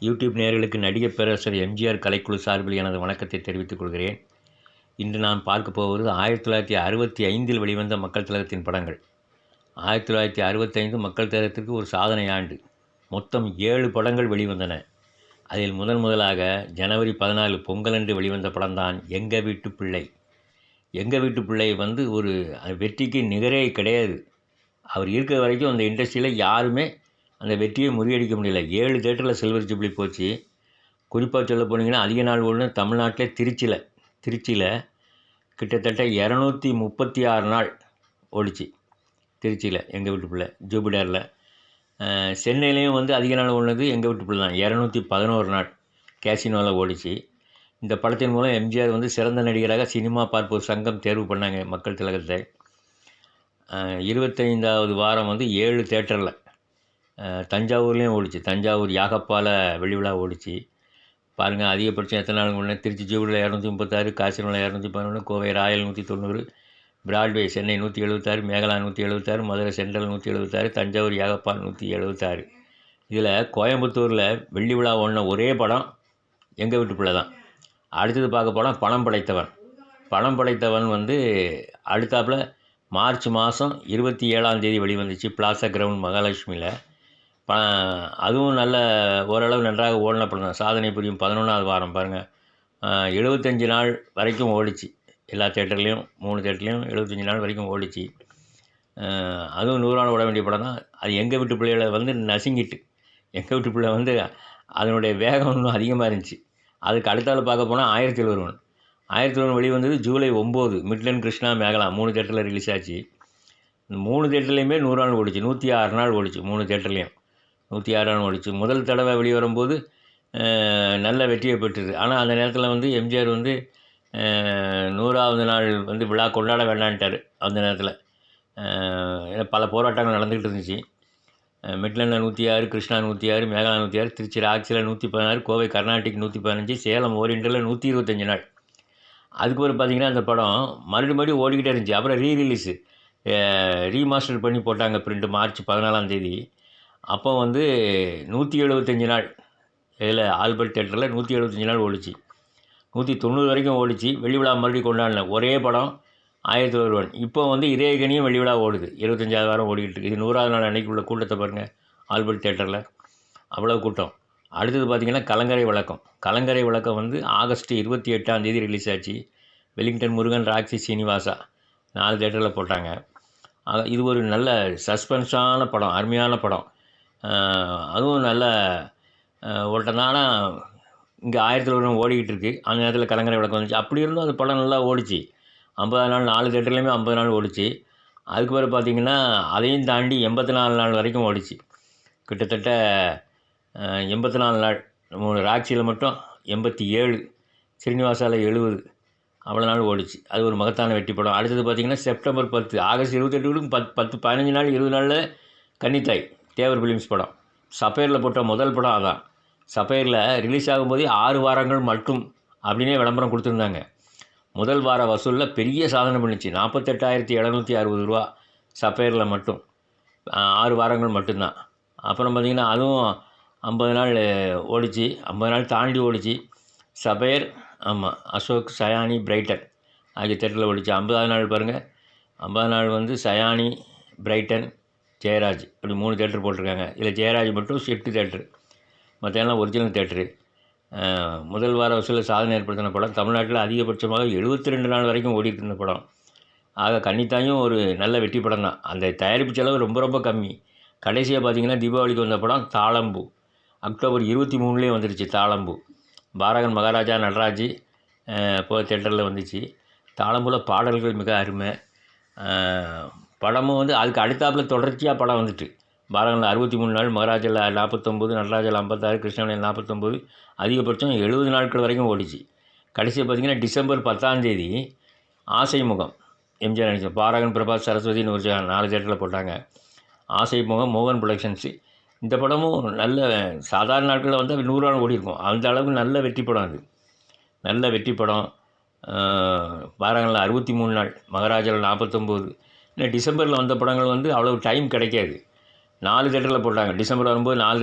YouTube நேயர்களுக்கு நடிகர் பேரரசர் எம்ஜிஆர் கலைக்குழு சார்பில் எனது வணக்கத்தை தெரிவித்துக் கொள்கிறேன். இன்று நான் பார்க்க போவது ஆயிரத்தி தொள்ளாயிரத்தி அறுபத்தி ஐந்தில் வெளிவந்த மக்கள் திலகத்தின் படங்கள். ஆயிரத்தி தொள்ளாயிரத்தி அறுபத்தைந்து மக்கள் திலகத்திற்கு ஒரு சாதனை ஆண்டு. மொத்தம் ஏழு படங்கள் வெளிவந்தன. அதில் முதன் முதலாக ஜனவரி பதினாலு பொங்கலன்று வெளிவந்த படம்தான் எங்கள் வீட்டு பிள்ளை. எங்கள் வீட்டு பிள்ளை வந்து ஒரு வெற்றிக்கு நிகரே கிடையாது. அவர் இருக்கிற வரைக்கும் அந்த இண்டஸ்ட்ரியில் யாருமே அந்த வெற்றியை முறியடிக்க முடியல. ஏழு தேட்டரில் சில்வர் ஜூப்ளி போச்சு. குறிப்பாக சொல்ல போனீங்கன்னா அதிக நாள் ஒன்று தமிழ்நாட்டிலே திருச்சியில் திருச்சியில் கிட்டத்தட்ட இரநூத்தி முப்பத்தி ஆறு நாள் ஓடிச்சு திருச்சியில் எங்கள் வீட்டு பிள்ளை ஜூபிடரில். சென்னையிலையும் வந்து அதிக நாள் ஓடினது எங்கள் வீட்டு பிள்ளை தான். இரநூத்தி பதினோரு நாள் கேசினோவில் ஓடிச்சு. இந்த படத்தின் மூலம் எம்ஜிஆர் வந்து சிறந்த நடிகராக சினிமா பார்ப்போர் சங்கம் தேர்வு பண்ணாங்க மக்கள் திலகத்தை. இருபத்தைந்தாவது வாரம் வந்து ஏழு தேட்டரில் தஞ்சாவூர்லேயும் ஓடிச்சு. தஞ்சாவூர் யாகப்பால வெள்ளி விழா ஓடிச்சு. பாருங்கள் அதிகபட்சம் எத்தனை நாள் முன்னே திருச்சி ஜூபில் இரநூத்தி முப்பத்தாறு காசிமலை இரநூத்தி பதினொன்று கோவை ராயல் நூற்றி தொண்ணூறு பிராட்வே சென்னை நூற்றி எழுபத்தாறு மேகலா நூற்றி எழுபத்தாறு மதுரை சென்ட்ரல் நூற்றி எழுபத்தாறு தஞ்சாவூர் யாகப்பால் நூற்றி எழுபத்தாறு இதில் கோயம்புத்தூரில் வெள்ளி விழா ஓடின ஒரே படம் எங்கள் வீட்டு பிள்ளை தான். அடுத்தது பார்க்க போனால் பணம் படைத்தவன். பணம் படைத்தவன் வந்து அடுத்தாப்புல மார்ச் மாதம் இருபத்தி ஏழாம் தேதி வெளிவந்துச்சு. பிளாசா கிரவுண்ட் மகாலட்சுமியில். ப அதுவும் நல்ல ஓரளவு நன்றாக ஓடின படம் தான். சாதனை புரியும் பதினொன்றாவது வாரம் பாருங்கள் எழுபத்தஞ்சி நாள் வரைக்கும் ஓடிச்சு. எல்லா தேட்டர்லேயும் மூணு தேட்டர்லேயும் எழுபத்தஞ்சி நாள் வரைக்கும் ஓடிச்சு. அதுவும் நூறு நாள் ஓட வேண்டிய படம் தான். அது எங்கள் வீட்டு பிள்ளைகளை வந்து நசுங்கிட்டு எங்கள் வீட்டு பிள்ளை வந்து அதனுடைய வேகம் இன்னும் அதிகமாக இருந்துச்சு. அதுக்கு அடுத்தால் பார்க்க போனால் ஆயிரத்தி ஒருவன் ஆயிரத்தி ஒருவன் வெளிவந்தது ஜூலை ஒம்பது மிட்லன் கிருஷ்ணா மேகலா மூணு தேட்டரில் ரிலீஸ் ஆச்சு. இந்த மூணு தேட்டர்லேயுமே நூறு நாள் ஓடிச்சு நூற்றி ஆறு நாள் ஓடிச்சு மூணு தேட்டர்லேயும் நூற்றி ஆறாம் ஓடிச்சு. முதல் தடவை வெளியே வரும்போது நல்ல வெற்றியை பெற்றது. ஆனால் அந்த நேரத்தில் வந்து எம்ஜிஆர் வந்து நூறாவது நாள் வந்து விழா கொண்டாட வேண்டான்ட்டார் அந்த நேரத்தில். ஏன்னா பல போராட்டங்கள் நடந்துக்கிட்டு இருந்துச்சு. அஹ், மிட்லனில் நூற்றி ஆறு கிருஷ்ணா நூற்றி ஆறு மேகலா நூற்றி ஆறு திருச்சி ராட்சியில் நூற்றி பதினாறு கோவை கர்நாடிக் நூற்றி பதினஞ்சு சேலம் ஓரியண்டலில் நூற்றி இருபத்தஞ்சு நாள். அதுக்கு பிறகு பார்த்தீங்கன்னா அந்த படம் மறுபடியும் மறுபடியும் ஓடிக்கிட்டே இருந்துச்சு. அப்புறம் ரீ ரிலீஸு ரீமாஸ்டர் பண்ணி போட்டாங்க பிரிண்ட் மார்ச் பதினாலாம் தேதி. அப்போ வந்து நூற்றி எழுபத்தஞ்சு நாள் இதில் ஆல்பர்ட் தேட்டரில் நூற்றி எழுபத்தஞ்சி நாள் ஓடிச்சு. நூற்றி தொண்ணூறு வரைக்கும் ஓடிச்சு. வெள்ளி விழா மறுபடியும் கொண்டாடின ஒரே படம் ஆயிரத்தி ஒருவன் இப்போ வந்து இதே கனியும் வெள்ளி விழா ஓடுது. இருபத்தஞ்சாவது வாரம் ஓடிக்கிட்டு இருக்கு. இது நூறாவது நாள் அன்னைக்கு உள்ள கூட்டத்தை பாருங்கள் ஆல்பர்ட் தேட்டரில். அவ்வளோ கூட்டம். அடுத்தது பார்த்திங்கன்னா கலங்கரை விளக்கம் கலங்கரை விளக்கம் வந்து ஆகஸ்ட் இருபத்தி எட்டாம் தேதி ரிலீஸ் ஆச்சு. வெலிங்டன் முருகன் ராக்ஸி சீனிவாசா நாலு தேட்டரில் போட்டாங்க. இது ஒரு நல்ல சஸ்பென்ஸான படம் அருமையான படம். அதுவும் நல்ல ஓட்டனான இங்கே ஆயிரத்தி தொள்ளாயிரம் ஓடிக்கிட்டு இருக்குது அந்த நேரத்தில் கலங்கரை விளக்கம் வந்துச்சு. அப்படி இருந்தும் அந்த படம் நல்லா ஓடிச்சு. ஐம்பது நாள் நாலு தேட்டர்லேயுமே ஐம்பது நாள் ஓடிச்சு. அதுக்கு பிறகு பார்த்தீங்கன்னா அதையும் தாண்டி எண்பத்தி நாலு நாள் வரைக்கும் ஓடிச்சு. கிட்டத்தட்ட எண்பத்தி நாலு நாள் மூணு ராட்சியில் மட்டும் எண்பத்தி ஏழு ஸ்ரீனிவாசாவில் எழுபது அவ்வளோ நாள் ஓடிச்சு. அது ஒரு மகத்தான வெற்றி படம். அடுத்தது பார்த்திங்கன்னா செப்டம்பர் பத்து ஆகஸ்ட் இருபத்தெட்டுக்கும் பத்து பத்து பதினஞ்சு நாள் இருபது நாளில் கன்னித்தாய். தேவர் ஃபிலிம்ஸ் படம். சஃபேரில் போட்ட முதல் படம் அதான். சஃபேரில் ரிலீஸ் ஆகும்போதே ஆறு வாரங்கள் மட்டும் அப்படின்னே விளம்பரம் கொடுத்துருந்தாங்க. முதல் வார வசூலில் பெரிய சாதனை பண்ணிச்சு. நாற்பத்தெட்டாயிரத்தி எழுநூற்றி அறுபது ரூபா சஃபேரில் மட்டும். ஆறு வாரங்கள் மட்டும்தான். அப்புறம் பார்த்திங்கன்னா அதுவும் ஐம்பது நாள் ஓடிச்சு. ஐம்பது நாள் தாண்டி ஓடிச்சு. சபேர் ஆமாம் அசோக் சயானி பிரைட்டன். ஆகிய தேட்டரில் ஓடிச்சு. ஐம்பதாவது நாள் பாருங்கள் ஐம்பது நாள் வந்து சயானி பிரைட்டன் ஜெயராஜ் இப்படி மூணு தேட்டர் போட்டிருக்காங்க. இதில் ஜெயராஜ் மட்டும் ஷிஃப்ட் தேட்டரு. மற்ற எல்லாம் ஒரிஜினல் தேட்டரு. முதல் வார வசூலில் சாதனை ஏற்படுத்தின படம் தமிழ்நாட்டில் அதிகபட்சமாக எழுபத்தி ரெண்டு நாள் வரைக்கும் ஓடிட்டு இருந்த படம். ஆக கன்னித்தாயும் ஒரு நல்ல வெற்றி படம் தான். அந்த தயாரிப்பு செலவு ரொம்ப ரொம்ப கம்மி. கடைசியாக பார்த்தீங்கன்னா தீபாவளிக்கு வந்த படம் தாளம்பூ. அக்டோபர் இருபத்தி மூணுலேயே வந்துடுச்சு தாளம்பூ. பாரகன் மகாராஜா நடராஜ் இப்போ தேட்டரில் வந்துச்சு. தாளம்பூவில் பாடல்கள் மிக அருமை. படமும் வந்து அதுக்கு அடுத்தாப்பில் தொடர்ச்சியாக படம் வந்துட்டு. பாரகனில் அறுபத்தி மூணு நாள் மகராஜில் நாற்பத்தொம்போது நடராஜில் ஐம்பத்தாறு கிருஷ்ணனில் நாற்பத்தொம்போது அதிகபட்சம் எழுபது நாட்கள் வரைக்கும் ஓடிச்சு. கடைசியாக பார்த்திங்கன்னா டிசம்பர் பத்தாம்தேதி ஆசை முகம். எம்ஜிஆர் நடிச்ச பாரகன் பிரபாஸ் சரஸ்வதினு ஒரு நாலு தேட்டரில் போட்டாங்க. ஆசை முகம் மோகன் ப்ரொடக்ஷன்ஸு. இந்த படமும் நல்ல சாதாரண நாட்களில் வந்து அது நூறு நாள் ஓடி இருக்கும் அந்த அளவுக்கு நல்ல வெற்றி படம் அது. நல்ல வெற்றி படம். பாரகனில் அறுபத்தி மூணு நாள் மகராஜில் நாற்பத்தொம்போது இல்லை டிசம்பரில் வந்த படங்கள் வந்து அவ்வளோ டைம் கிடைக்காது. நாலு தேட்டரில் போட்டாங்க. டிசம்பர் வரும்போது நாலு